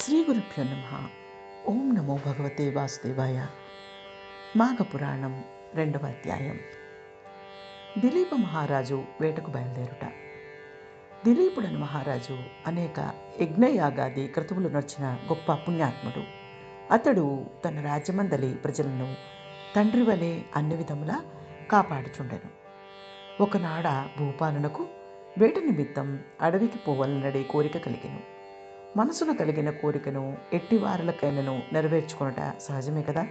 శ్రీ గురుభ్యో నమ. ఓం నమో భగవతే వాసుదేవాయ. మాఘపురాణం రెండవ అధ్యాయం. దిలీప మహారాజు వేటకు బయలుదేరుట. దిలీపుడని మహారాజు అనేక యజ్ఞయాగాది క్రతువులు నడిచిన గొప్ప పుణ్యాత్ముడు. అతడు తన రాజ్యమందలి ప్రజలను తండ్రి వలె అన్ని విధములా కాపాడుచుండెను. ఒకనాడ భూపాలనకు వేట నిమిత్తం అడవికి పోవాలనడే కోరిక కలిగెను. మనసున కలిగిన కోరికను ఎట్టివారులకైనను నెరవేర్చుకొనుట సహజమే కదా?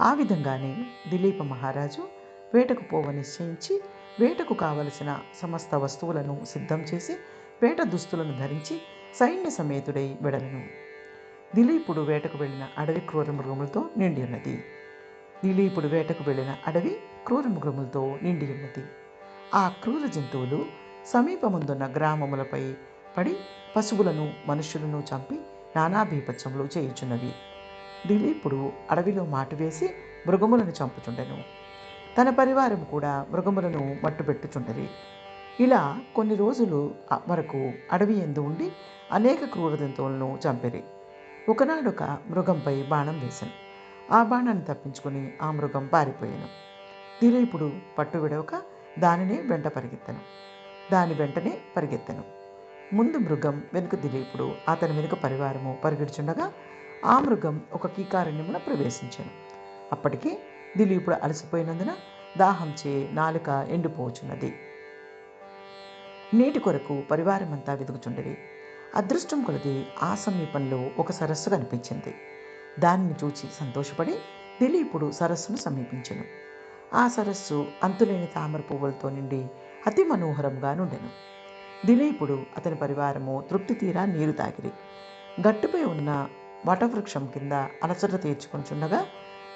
ఆ విధంగానే దిలీప మహారాజు వేటకు పోవ నిశ్చయించి వేటకు కావలసిన సమస్త వస్తువులను సిద్ధం చేసి వేట దుస్తులను ధరించి సైన్య సమేతుడై వెడలను. దిలీపుడు వేటకు వెళ్ళిన అడవి క్రూర మృగములతో నిండి ఉన్నది. దిలీపుడు వేటకు వెళ్ళిన అడవి క్రూర మృగములతో నిండి ఉన్నది. ఆ క్రూర జంతువులు సమీపముందున్న గ్రామములపై పడి పశువులను మనుషులను చంపి నానా బీభత్సములు చేయుచున్నవి దిలీపుడు అడవిలో మాటు వేసి మృగములను చంపుచుండెను. తన పరివారం కూడా మృగములను మట్టుపెట్టుచుండరి ఇలా కొన్ని రోజులు వరకు అడవి ఎందు ఉండి అనేక క్రూర జంతువులను చంపిరి ఒకనాడొక మృగంపై బాణం వేశాను ఆ బాణాన్ని తప్పించుకుని ఆ మృగం పారిపోయాను. దిలీపుడు పట్టు విడవక దానినే వెంట పరిగెత్తాను. దాని వెంటనే పరిగెత్తాను. ముందు మృగం వెనుక దిలీపుడు అతని వెనుక పరివారము పరిగెడుచుండగా ఆ మృగం ఒక కీకారణ్యమున ప్రవేశించాను. అప్పటికి దిలీపుడు అలసిపోయినందున దాహంచే నాలుక ఎండిపోచున్నది. నీటి కొరకు పరివారమంతా వెతుకుచుండేది అదృష్టం కొలది ఆ సమీపంలో ఒక సరస్సు కనిపించింది. దానిని చూచి సంతోషపడి దిలీపుడు సరస్సును సమీపించను. ఆ సరస్సు అంతులేని తామర పువ్వులతో నిండి అతి మనోహరంగా నుండెను. దిలీపుడు అతని పరివారము తృప్తి తీరా నీరు తాగిరి గట్టుపై ఉన్న వటవృక్షం కింద అలసట తీర్చుకుంటుండగా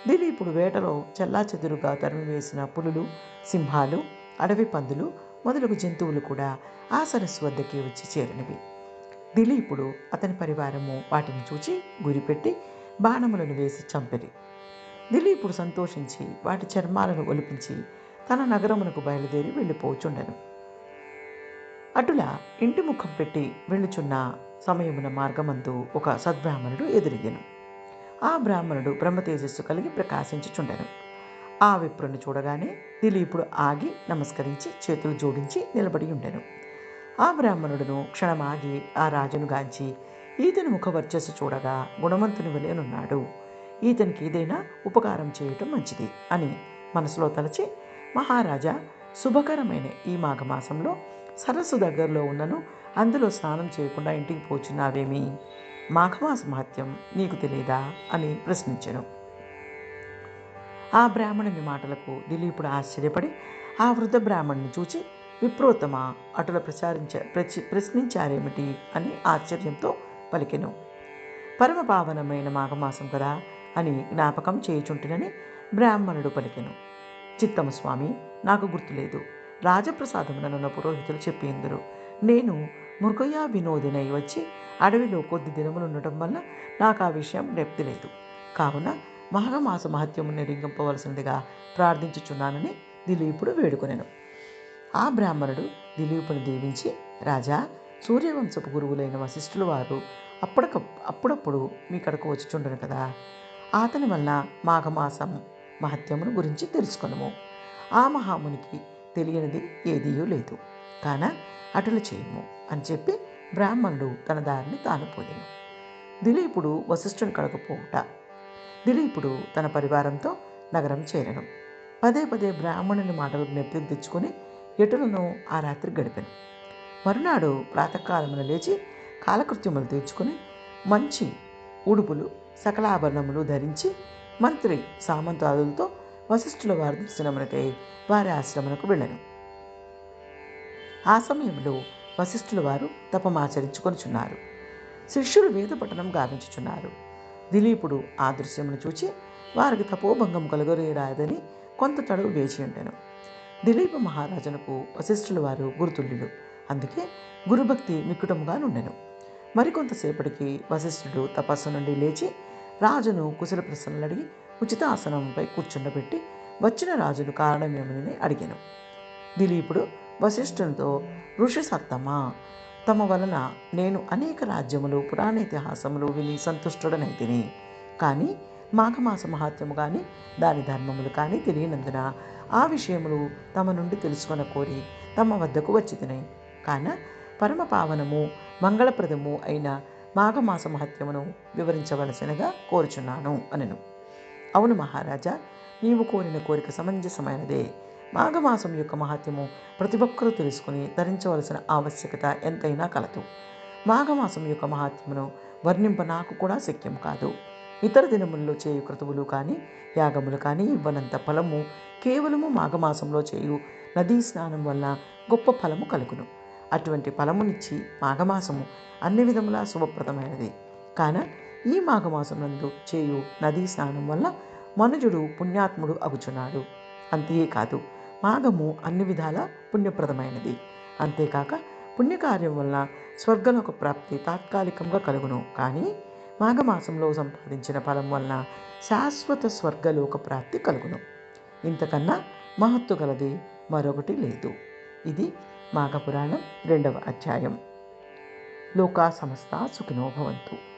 దిలీపుడు వేటలో చెల్లాచెదురుగా తరిమివేసిన పులులు సింహాలు అడవి పందులు మొదలగు జంతువులు కూడా ఆ సరస్సు వద్దకి వచ్చి చేరినవి. దిలీపుడు అతని పరివారము వాటిని చూచి గురిపెట్టి బాణములను వేసి చంపిరి. దిలీపుడు సంతోషించి వాటి చర్మాలను ఒలిపించి తన నగరమునకు బయలుదేరి వెళ్ళిపోచుండెను. అటులా ఇంటి ముఖం పెట్టి వెళ్ళుచున్న సమయమున మార్గమందు ఒక సద్బ్రాహ్మణుడు ఎదురిగెను ఆ బ్రాహ్మణుడు బ్రహ్మతేజస్సు కలిగి ప్రకాశించుచుండెను. ఆ విప్రుని చూడగానే దిలీపుడు ఆగి నమస్కరించి చేతులు జోడించి నిలబడి ఉండెను. ఆ బ్రాహ్మణుడును క్షణమాగి ఆ రాజును గాంచి ఈతని ముఖ వర్చస్సు చూడగా గుణవంతుని వలేనున్నాడు ఈతనికి ఏదైనా ఉపకారం చేయటం మంచిది అని మనసులో తలచి మహారాజా శుభకరమైన ఈ మాఘమాసంలో సరస్సు దగ్గరలో ఉన్నను. అందులో స్నానం చేయకుండా ఇంటికి పోచున్నావేమి? మాఘమాస మహత్యం నీకు తెలియదా అని ప్రశ్నించెను. ఆ బ్రాహ్మణుని మాటలకు దిలీపుడు ఆశ్చర్యపడి ఆ వృద్ధ బ్రాహ్మణుని చూచి విప్రోత్తమ అటుల ప్రచారించ ప్రచి ప్రశ్నించారేమిటి? అని ఆశ్చర్యంతో పలికెను. పరమ పావనమైన మాఘమాసం కదా అని జ్ఞాపకం చేయుచుంటినని బ్రాహ్మణుడు పలికెను. చిత్తము స్వామి నాకు గుర్తులేదు. రాజప్రసాదముననున్న పురోహితులు చెప్పిందురు నేను మృగయా వినోదినై వచ్చి అడవిలో కొద్ది దినములు ఉండటం వల్ల నాకు ఆ విషయం నెప్తి లేదు. కావున మాఘమాస మహత్యము నిరింగింపవలసినదిగా ప్రార్థించుచున్నానని దిలీపుడు వేడుకొనెను. ఆ బ్రాహ్మణుడు దిలీపుని దీవించి రాజా సూర్యవంశపు గురువులైన వశిష్ఠుల వారు అప్పటిక అప్పుడప్పుడు మీ కడకు వచ్చుచుండను కదా. అతని వల్ల మాఘమాసం మహత్యమును గురించి తెలుసుకొనము. ఆ మహామునికి తెలియనిది ఏదీయూ లేదు. కాన అటులు చేయము అని చెప్పి బ్రాహ్మణుడు తన దారిని తాను పోయాను. దిలీపుడు వశిష్ఠుని కడకు దిలీపుడు తన పరివారంతో నగరం చేరను. పదే పదే బ్రాహ్మణుని మాటలు జ్ఞప్తికి తెచ్చుకొని ఎటులను ఆ రాత్రి గడిపాను. మరునాడు ప్రాతకాలమున లేచి కాలకృత్యములు తీర్చుకొని మంచి ఉడుపులు సకలాభరణములు ధరించి మంత్రి సామంతాదులతో వశిష్ఠుల వారి దర్శనమునకై వారి ఆశ్రమమునకు వెళ్ళను. ఆ సమయంలో వశిష్ఠుల వారు తపమాచరించుకొనుచున్నారు. శిష్యులు వేద పఠనం గావించుచున్నారు. దిలీపుడు ఆ దృశ్యమును చూచి వారికి తపోభంగం కలుగరేరాదని కొంత తడువు వేచి ఉండెను. దిలీప మహారాజునకు వశిష్ఠుల వారు గురుతుల్యులు. అందుకే గురుభక్తి మిక్కుటముగా నుండెను. మరికొంతసేపటికి వశిష్ఠుడు తపస్సు నుండి లేచి రాజును కుశల ప్రశ్నలు అడిగి ఉచిత ఆసనంపై కూర్చుండబెట్టి వచ్చిన రాజును కారణమేమని అడిగాను. దిలీపుడు వశిష్ఠునితో ఋషి సత్తమా తమ వలన నేను అనేక రాజ్యములు పురాణ ఇతిహాసములు విని సంతుష్టుడనైతిని. కానీ మాఘమాస మహాత్యము కానీ దాని ధర్మములు కానీ తెలియనందున ఆ విషయములు తమ నుండి తెలుసుకొన కోరి తమ వద్దకు వచ్చి తినాయి కాన పరమ పావనము మంగళప్రదము అయిన మాఘమాస మహత్యమును వివరించవలసినగా కోరుచున్నాను అనను. అవును మహారాజా నీవు కోరిన కోరిక సమంజసమైనదే. మాఘమాసం యొక్క మహత్యము ప్రతి ఒక్కరూ తెలుసుకుని ధరించవలసిన ఆవశ్యకత ఎంతైనా కలదు. మాఘమాసం యొక్క మహాత్యమును వర్ణింప నాకు కూడా శక్యం కాదు. ఇతర దినముల్లో చేయు క్రతువులు కానీ యాగములు కానీ ఇవ్వనంత ఫలము కేవలము మాఘమాసంలో చేయు నదీ స్నానం వల్ల గొప్ప ఫలము కలుగును. అటువంటి ఫలమునిచ్చి మాఘమాసము అన్ని విధములా శుభప్రదమైనది. కాన ఈ మాఘమాసమునందు చేయు నదీ స్నానం వల్ల మనుజుడు పుణ్యాత్ముడు అగుచున్నాడు. అంతేకాదు మాఘము అన్ని విధాల పుణ్యప్రదమైనది. అంతేకాక పుణ్యకార్యం వల్ల స్వర్గలోక ప్రాప్తి తాత్కాలికంగా కలుగును. కానీ మాఘమాసంలో సంపాదించిన ఫలం వలన శాశ్వత స్వర్గలోక ప్రాప్తి కలుగును. ఇంతకన్నా మహత్తు గలది మరొకటి లేదు. ఇది మాఘపురాణం రెండవ అధ్యాయం. లోకా సమస్త సుఖినోభవంతు